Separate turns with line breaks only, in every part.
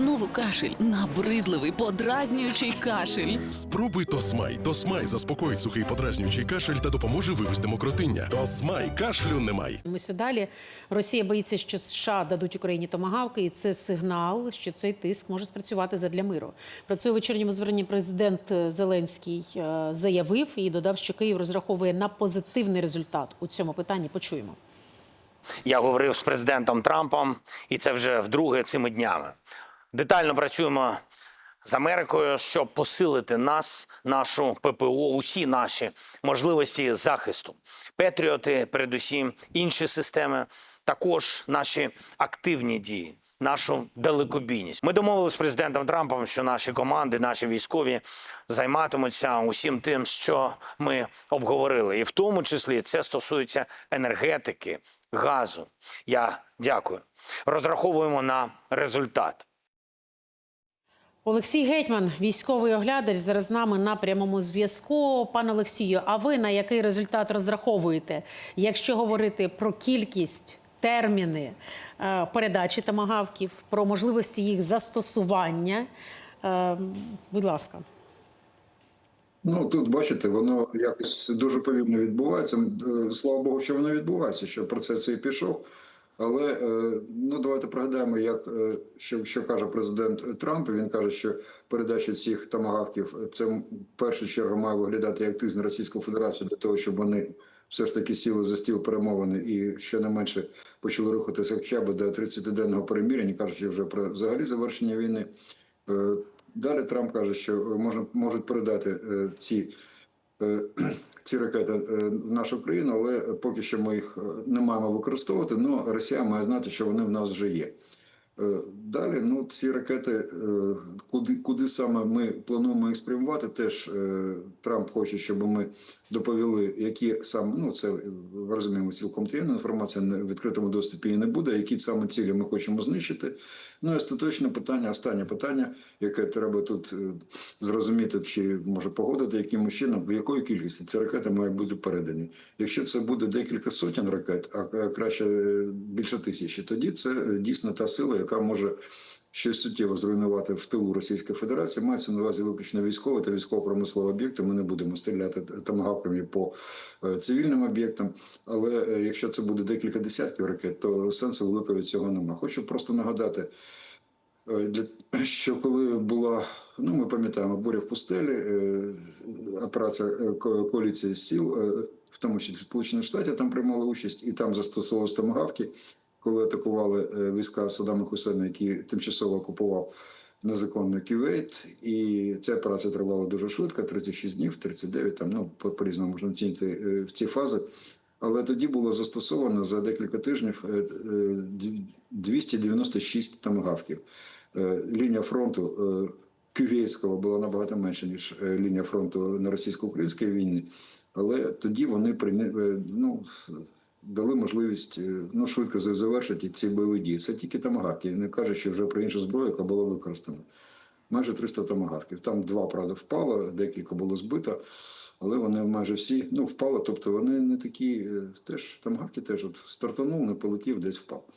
Знову кашель, набридливий, подразнюючий кашель.
Спробуй Тосмай. Тосмай заспокоїть сухий подразнюючий кашель та допоможе вивести мокротиння. Тосмай кашлю немає.
Ми далі. Росія боїться, що США дадуть Україні томагавки, і це сигнал, що цей тиск може спрацювати задля миру. Про це у вечірньому зверненні президент е, Зеленський е, заявив і додав, що Київ розраховує на позитивний результат у цьому питанні. Почуємо.
Я говорив з президентом Трампом, і це вже вдруге цими днями. Детально працюємо з Америкою, щоб посилити нас, нашу ППО, усі наші можливості захисту. Петріоти, передусім, інші системи, також наші активні дії. Нашу далекобійність. Ми домовилися з президентом Трампом, що наші команди, наші військові займатимуться усім тим, що ми обговорили, і в тому числі це стосується енергетики, газу. Я дякую. Розраховуємо на результат.
Олексій Гетьман, військовий оглядач, зараз з нами на прямому зв'язку. Пане Олексію, а ви на який результат розраховуєте, якщо говорити про кількість, терміни е, передачі томагавків, про можливості їх застосування? Е, Будь ласка.
Ну тут бачите, воно якось дуже повільно відбувається. Е, Слава Богу, що воно відбувається, що процес цей пішов. Але е, ну давайте пригадаємо, як е, що, що каже президент Трамп. Він каже, що передача цих томагавків це в першу чергу має виглядати як тиск на Російську Федерацію для того, щоб вони все ж таки сіли за стіл перемовини і щонайменше почали рухатися хоча б до 30-денного переміряння, кажучи вже про взагалі завершення війни. Е, Далі Трамп каже, що е, можна можуть передати е, ці, е, ці ракети е, в нашу країну, але поки що ми їх е, не маємо використовувати. Ну Росія має знати, що вони в нас вже є. Далі, ну ці ракети, е, куди, куди саме ми плануємо їх спрямувати, теж е, Трамп хоче, щоб ми доповіли, які саме ну це розуміємо, цілком таємна інформація в відкритому доступі і не буде. Які саме цілі ми хочемо знищити. Ну і остаточне питання, останнє питання, яке треба тут е, зрозуміти, чи може погодити, яким чином, в якої кількості ці ракети мають бути передані. Якщо це буде декілька сотень ракет, а краще більше тисячі, тоді це дійсно та сила, яка може щось суттєво зруйнувати в тилу Російської Федерації. Мається на увазі виключно військові та військово-промислові об'єкти. Ми не будемо стріляти томагавками по е, цивільним об'єктам. Але е, якщо це буде декілька десятків ракет, то сенсу великого від цього немає. Хочу просто нагадати. Е, що коли була, ну ми пам'ятаємо, буря в пустелі, операція коаліції сіл, в тому числі Сполучені Штати там приймали участь, і там застосовувалися томагавки, коли атакували е, війська Саддама Хусейна, які тимчасово окупував незаконно Кювейт. І ця операція тривала дуже швидко, 36 днів, 39, там, ну, по- по-різному можна оцінити е, в ці фази. Але тоді було застосовано за декілька тижнів е, е, дві- 296 томагавків. Е, Лінія фронту Кювейського була набагато менша, ніж лінія фронту на російсько-українській війні. Але тоді вони ну, дали можливість е, ну, швидко завершити ці бойові дії. Це тільки томагавки, не кажучи вже про іншу зброю, яка була використана. Майже 300 томагавків. Там два, правда, впало, декілька було збито. Але вони майже всі ну, впали, тобто вони не такі, е, теж томагавки теж от стартанув, не полетів, десь впав.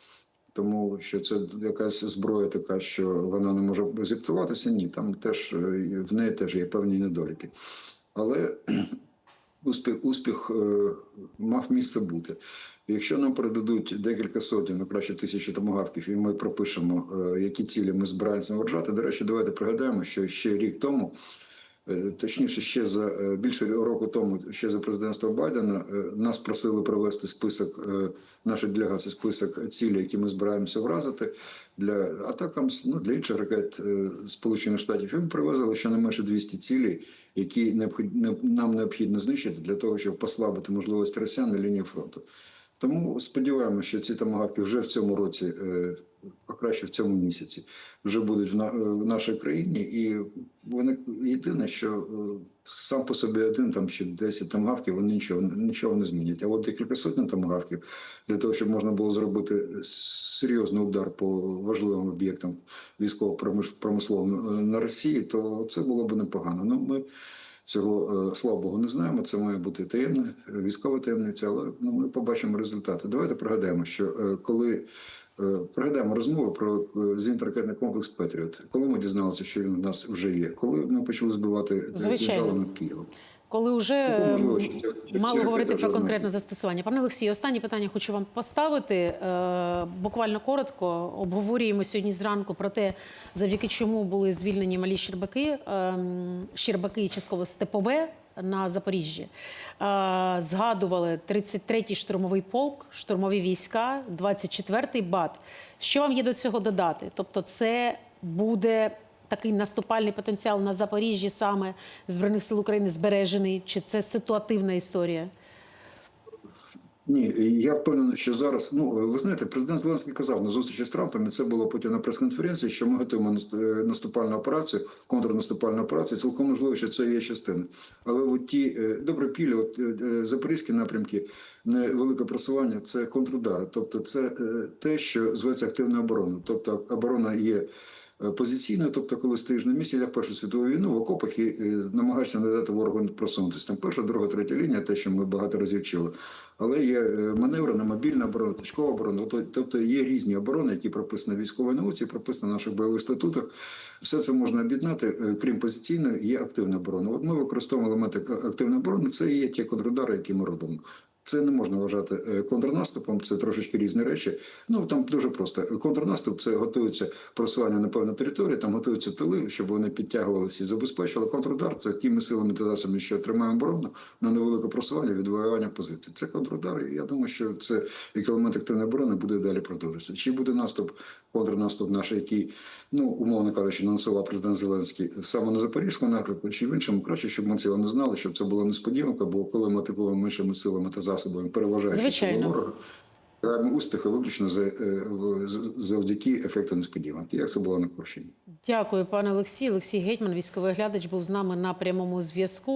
Тому що це якась зброя така, що вона не може зіптуватися, ні, там теж е, в неї теж є певні недоліки. Але успіх, успіх е, мав місце бути. Якщо нам передадуть декілька сотень, ну краще тисячі томагавків, і ми пропишемо, е, які цілі ми збираємося вражати. До речі, давайте пригадаємо, що ще рік тому. Е, Точніше, ще за е, більше року тому, ще за президентства Байдена, е, нас просили провести список нашої делегації, список цілей, які ми збираємося вразити для атакам ну, для інших ракет Сполучених Штатів. І ми привезли щонайменше 200 цілей, які нам необхідно знищити для того, щоб послабити можливість росіян на лінії фронту. Тому сподіваємося, що ці томагавки вже в цьому році, а краще в цьому місяці, вже будуть в нашій країні. І вони єдине, що е, сам по собі один там чи 10 томагавків, вони нічого, нічого не змінять. А от декілька сотень томагавків для того, щоб можна було зробити серйозний удар по важливим об'єктам військово-промисловим е, на Росії, то це було б непогано. Ну ми Цього е, слава Богу не знаємо. Це має бути таємне, військова таємниця, але ну, ми побачимо результати. Давайте пригадаємо, що коли Пригадаємо розмову про е, зенітно-ракетний комплекс Петріот. Коли ми дізналися, що він у нас вже є, коли ми почали збивати е, державу над Києвом.
Коли вже
можливо,
ем,
що ця- що
говорити про конкретне застосування. Пане Олексію, останнє питання хочу вам поставити. Е, Буквально коротко обговорюємо сьогодні зранку про те, завдяки чому були звільнені малі Щербаки, ем, Щербаки і частково Степове на Запоріжжі. Е, Згадували 33-й штурмовий полк, штурмові війська, 24-й БАТ. Що вам є до цього додати? Тобто, це буде такий наступальний потенціал на Запоріжжі саме Збройних сил України збережений? Чи це ситуативна історія?
Ні, я впевнений, що зараз. Ну ви знаєте, президент Зеленський казав на зустрічі з Трампом, і це було потім на прес-конференції, що ми готуємо е, наступальну операцію, контрнаступальну операцію. Цілком можливо, що це є частина. Але от ті е, добре пілі, от е, запорізькі напрямки, невелике просування це контрудари. Тобто, це те, що зветься активна оборона. Тобто оборона є. Е, Позиційною, тобто, коли стоїш на місці, як Першу світову війну в окопах і е, намагаєшся не дати ворогу просунутися. Там перша, друга, третя лінія, те, що ми багато разів чули. Але є е, маневрена, мобільна оборона, точкова оборона. Тобто- є різні оборони, які прописані в військовій науці, прописані в наших бойових статутах. Все це можна об'єднати, крім позиційної, є активна оборона. От ми використовуємо елементи активної оборони. Це є ті контрудари, які ми робимо. Це не можна вважати е, контрнаступом, це трошечки різні речі. Ну там дуже просто. Контрнаступ це готується просування на певну територію, там готуються тили, щоб вони підтягувалися і забезпечували. Контрудар це тими силами та засобами, що тримаємо оборону на невелике просування, відвоювання позицій. Це контрудар. І я думаю, що це як активної оборони буде далі продовжуватися. Чи буде наступ, контрнаступ наш, який, ну умовно кажучи, нанесла президент Зеленський саме на Запорізькому напрямку, чи в іншому краще, щоб ми цього не знали, щоб це була несподіванка, бо коли ми атакуємо меншими силами та засобами, переважаючи
Звичайно.
ворога, успіхи виключно за, е, завдяки ефекту несподіванки, як це було на Курщині.
Дякую, пане Олексій. Олексій Гетьман, військовий оглядач, був з нами на прямому зв'язку.